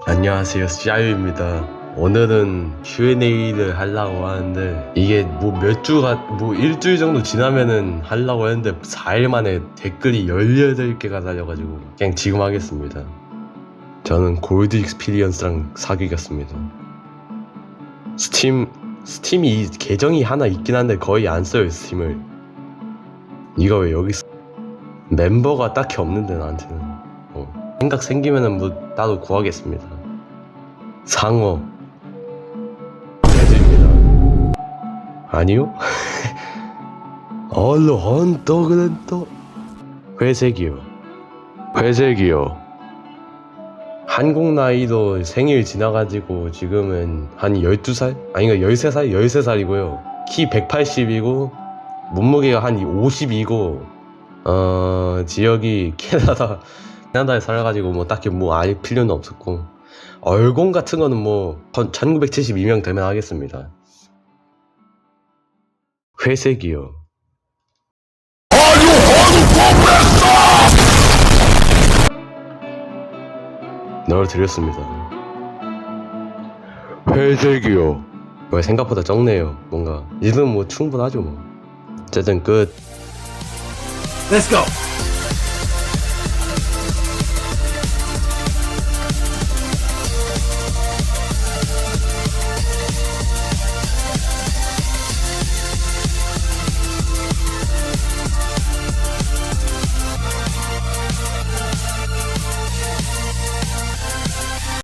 안녕하세요. 시아유입니다. 오늘은 Q&A를 하려고 하는데 이게 뭐 몇 주가 뭐 일주일 정도 지나면은 하려고 했는데 4일 만에 댓글이 18개가 달려가지고 그냥 지금 하겠습니다. 저는 골드 익스피리언스랑 사귀겠습니다. 스팀 스팀이 이 계정이 하나 있긴 한데 거의 안 써요 스팀을. 이거 왜 여기 있어 멤버가 딱히 없는데 나한테는. 어. 생각 생기면은 뭐 따로 구하겠습니다 상어 해드립니다 아니요? 얼로 헌또 그는 또 회색이요 회색이요 한국 나이도 생일 지나가지고 지금은 한 12살? 아니 그 13살? 13살이고요 키 180이고 몸무게가 한 52고 어 지역이 캐나다 캐나다에 살아가지고 뭐 딱히 뭐 알 필요는 없었고 얼공 같은 거는 뭐 1972명 되면 하겠습니다. 회색이요. 넣어드렸습니다. 회색이요. 왜 생각보다 적네요. 뭔가 이는 뭐 충분하죠 뭐. 어쨌든 끝. Let's go.